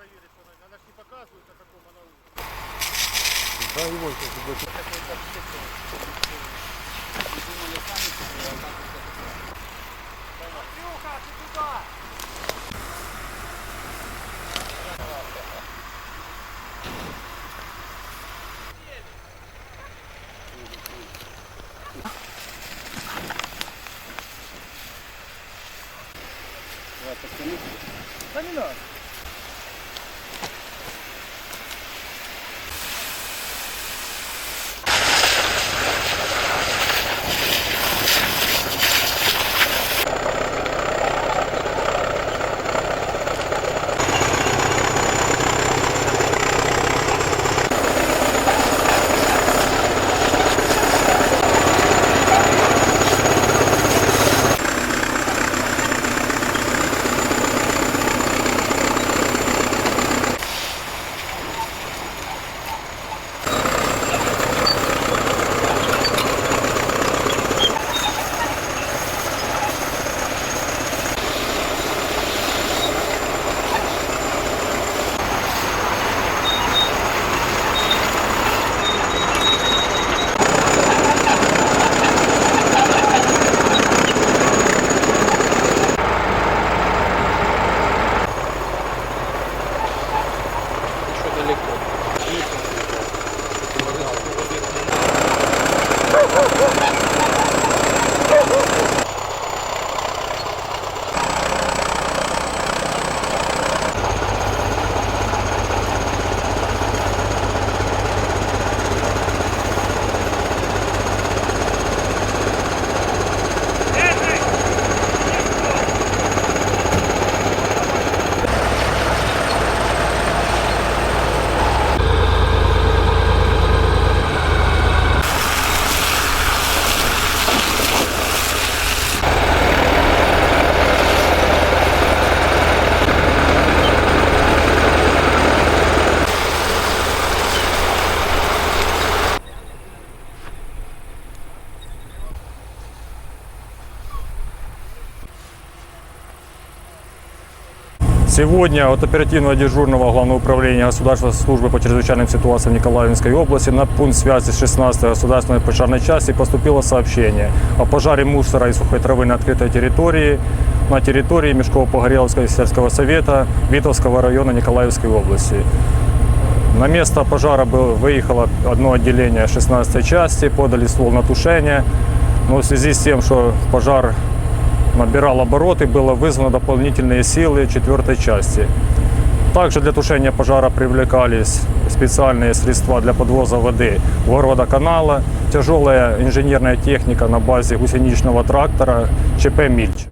проверить фонарь. Она ж не показывает, на каком она уровне. Да, его сейчас будет. Андрюха, ты туда! Да не надо. Сегодня от оперативного дежурного Главного управления Государственной службы по чрезвычайным ситуациям Николаевской области на пункт связи 16 государственной пожарной части поступило сообщение о пожаре мусора и сухой травы на открытой территории на территории Мешково-Погореловского сельского совета Витовского района Николаевской области. На место пожара был, выехало одно отделение 16 части, подали ствол на тушение. Но в связи с тем, что пожар набирал обороты, было вызвано дополнительные силы 4 части. Также для тушения пожара привлекались специальные средства для подвоза воды горводоканала, тяжелая инженерная техника на базе гусеничного трактора ЧП «Мильч».